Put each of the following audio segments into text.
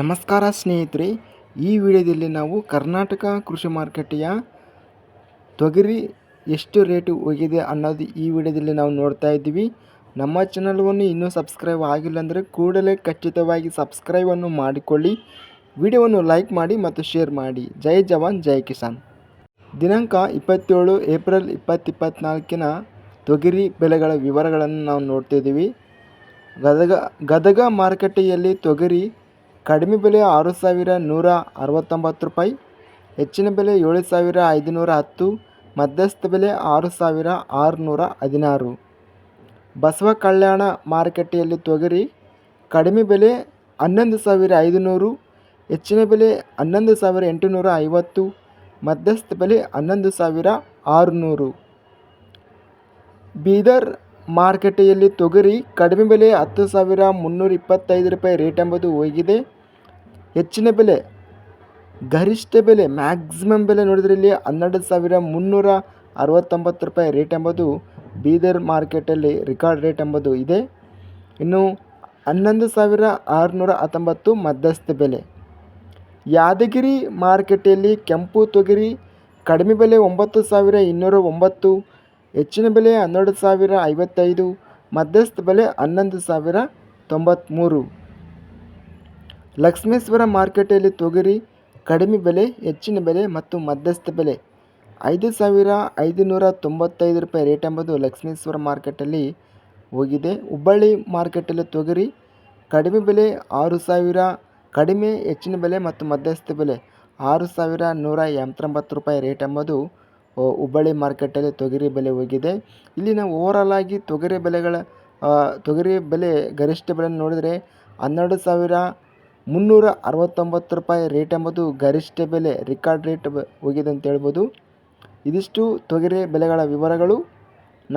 ನಮಸ್ಕಾರ ಸ್ನೇಹಿತರೆ, ಈ ವಿಡಿಯೋದಲ್ಲಿ ನಾವು ಕರ್ನಾಟಕ ಕೃಷಿ ಮಾರುಕಟ್ಟೆಯ ತೊಗರಿ ಎಷ್ಟು ರೇಟು ಹೋಗಿದೆ ಅನ್ನೋದು ಈ ವಿಡಿಯೋದಲ್ಲಿ ನಾವು ನೋಡ್ತಾ ಇದ್ದೀವಿ. ನಮ್ಮ ಚಾನಲ್ವನ್ನು ಇನ್ನೂ ಸಬ್ಸ್ಕ್ರೈಬ್ ಆಗಿಲ್ಲ ಅಂದರೆ ಕೂಡಲೇ ಖಚಿತವಾಗಿ ಸಬ್ಸ್ಕ್ರೈಬನ್ನು ಮಾಡಿಕೊಳ್ಳಿ. ವಿಡಿಯೋವನ್ನು ಲೈಕ್ ಮಾಡಿ ಮತ್ತು ಶೇರ್ ಮಾಡಿ. ಜೈ ಜವಾನ್, ಜೈ ಕಿಸಾನ್. ದಿನಾಂಕ ಇಪ್ಪತ್ತೇಳು ಏಪ್ರಿಲ್ ಇಪ್ಪತ್ತಿಪ್ಪತ್ನಾಲ್ಕಿನ ತೊಗರಿ ಬೆಲೆಗಳ ವಿವರಗಳನ್ನು ನಾವು ನೋಡ್ತಿದ್ದೀವಿ ಗದಗ ಗದಗ ಮಾರುಕಟ್ಟೆಯಲ್ಲಿ ತೊಗರಿ ಕಡಿಮೆ ಬೆಲೆ ಆರು ಸಾವಿರ ನೂರ ಅರವತ್ತೊಂಬತ್ತು ರೂಪಾಯಿ, ಹೆಚ್ಚಿನ ಬೆಲೆ ಏಳು ಸಾವಿರ ಐದುನೂರ ಹತ್ತು, ಮಧ್ಯಸ್ಥ ಬೆಲೆ ಆರು ಸಾವಿರ ಆರುನೂರ ಹದಿನಾರು. ಬಸವ ಕಲ್ಯಾಣ ಮಾರುಕಟ್ಟೆಯಲ್ಲಿ ತೊಗರಿ, ಕಡಿಮೆ ಬೆಲೆ ಹನ್ನೊಂದು ಸಾವಿರ ಐದುನೂರು, ಹೆಚ್ಚಿನ ಬೆಲೆ ಹನ್ನೊಂದು ಸಾವಿರ ಎಂಟುನೂರ ಐವತ್ತು, ಮಧ್ಯಸ್ಥ ಬೆಲೆ ಹನ್ನೊಂದು ಸಾವಿರ ಆರುನೂರು. ಬೀದರ್ ಮಾರುಕಟ್ಟೆಯಲ್ಲಿ ತೊಗರಿ ಕಡಿಮೆ ಬೆಲೆ ಹತ್ತು ಸಾವಿರ ಮುನ್ನೂರ ಇಪ್ಪತ್ತೈದು ರೂಪಾಯಿ ರೇಟ್ ಎಂಬುದು ಹೋಗಿದೆ. ಹೆಚ್ಚಿನ ಬೆಲೆ, ಗರಿಷ್ಠ ಬೆಲೆ ಮ್ಯಾಕ್ಸಿಮಮ್ ಬೆಲೆ ನೋಡಿದರೆ ಇಲ್ಲಿ ಹನ್ನೆರಡು ಸಾವಿರ ಮುನ್ನೂರ ಅರವತ್ತೊಂಬತ್ತು ರೂಪಾಯಿ ರೇಟ್ ಎಂಬುದು ಬೀದರ್ ಮಾರ್ಕೆಟಲ್ಲಿ ರೆಕಾರ್ಡ್ ರೇಟ್ ಎಂಬುದು ಇದೆ. ಇನ್ನು ಹನ್ನೊಂದು ಸಾವಿರ ಆರುನೂರ ಹತ್ತೊಂಬತ್ತು ಮಧ್ಯಸ್ಥ ಬೆಲೆ. ಯಾದಗಿರಿ ಮಾರುಕಟ್ಟೆಯಲ್ಲಿ ಕೆಂಪು ತೊಗರಿ ಕಡಿಮೆ ಬೆಲೆ ಒಂಬತ್ತು ಸಾವಿರ ಇನ್ನೂರ ಒಂಬತ್ತು, ಹೆಚ್ಚಿನ ಬೆಲೆ ಹನ್ನೆರಡು ಸಾವಿರ ಐವತ್ತೈದು, ಮಧ್ಯಸ್ಥ ಬೆಲೆ ಹನ್ನೊಂದು ಸಾವಿರ ತೊಂಬತ್ತ್ಮೂರು ಲಕ್ಷ್ಮೇಶ್ವರ ಮಾರುಕಟ್ಟೆಯಲ್ಲಿ ತೊಗರಿ, ಕಡಿಮೆ ಬೆಲೆ, ಹೆಚ್ಚಿನ ಬೆಲೆ ಮತ್ತು ಮಧ್ಯಸ್ಥ ಬೆಲೆ. ಐದು ಸಾವಿರ ಐದುನೂರ ತೊಂಬತ್ತೈದು ರೂಪಾಯಿ ರೇಟ್ ಎಂಬುದು ಲಕ್ಷ್ಮೇಶ್ವರ ಮಾರ್ಕೆಟಲ್ಲಿ ಹೋಗಿದೆ. ಹುಬ್ಬಳ್ಳಿ ಮಾರ್ಕೆಟಲ್ಲಿ ತೊಗರಿ, ಕಡಿಮೆ ಬೆಲೆ, ಆರು ಸಾವಿರ, ಕಡಿಮೆ, ಹೆಚ್ಚಿನ ಬೆಲೆ ಮತ್ತು ಮಧ್ಯಸ್ಥ ಬೆಲೆ. ಆರು ಸಾವಿರ ನೂರ ಎಂಬತ್ತೊಂಬತ್ತು ರೂಪಾಯಿ ರೇಟ್ ಎಂಬುದು ಹುಬ್ಬಳ್ಳಿ ಮಾರ್ಕೆಟಲ್ಲಿ ತೊಗರಿ ಬೆಲೆ ಹೋಗಿದೆ. ಇಲ್ಲಿ ನಾವು ಓವರಾಲ್ ಆಗಿ ತೊಗರಿ ಬೆಲೆಗಳ ತೊಗರಿ ಬೆಲೆ ಗರಿಷ್ಠ ಬೆಲೆ ನೋಡಿದರೆ ಹನ್ನೆರಡು ಸಾವಿರ ಮುನ್ನೂರ ಅರವತ್ತೊಂಬತ್ತು ರೂಪಾಯಿ ರೇಟ್ ಎಂಬುದು ಗರಿಷ್ಠ ಬೆಲೆ ರೆಕಾರ್ಡ್ ರೇಟ್ ಹೋಗಿದೆ ಅಂತ ಹೇಳ್ಬೋದು. ಇದಿಷ್ಟು ತೊಗರಿ ಬೆಲೆಗಳ ವಿವರಗಳು.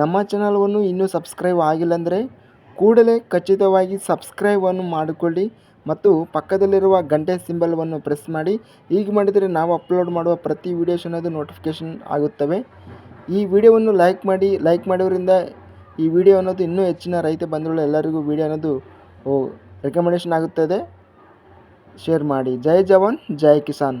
ನಮ್ಮ ಚಾನಲ್ವನ್ನು ಇನ್ನೂ ಸಬ್ಸ್ಕ್ರೈಬ್ ಆಗಿಲ್ಲ ಅಂದರೆ ಕೂಡಲೇ ಖಚಿತವಾಗಿ ಸಬ್ಸ್ಕ್ರೈಬನ್ನು ಮಾಡಿಕೊಳ್ಳಿ ಮತ್ತು ಪಕ್ಕದಲ್ಲಿರುವ ಗಂಟೆ ಸಿಂಬಲ್ವನ್ನು ಪ್ರೆಸ್ ಮಾಡಿ. ಹೀಗೆ ಮಾಡಿದರೆ ನಾವು ಅಪ್ಲೋಡ್ ಮಾಡುವ ಪ್ರತಿ ವೀಡಿಯೋಸ್ ಅನ್ನೋದು ನೋಟಿಫಿಕೇಷನ್ ಆಗುತ್ತವೆ. ಈ ವಿಡಿಯೋವನ್ನು ಲೈಕ್ ಮಾಡಿ, ಲೈಕ್ ಮಾಡೋದ್ರಿಂದ ಈ ವಿಡಿಯೋ ಅನ್ನೋದು ಇನ್ನೂ ಹೆಚ್ಚಿನ ರೈತ ಬಂಧುಗಳು ಎಲ್ಲರಿಗೂ ವಿಡಿಯೋ ಅನ್ನೋದು ರೆಕಮೆಂಡೇಷನ್ ಆಗುತ್ತದೆ. ಶೇರ್ ಮಾಡಿ ಜೈ ಜವಾನ್ ಜೈ ಕಿಸಾನ್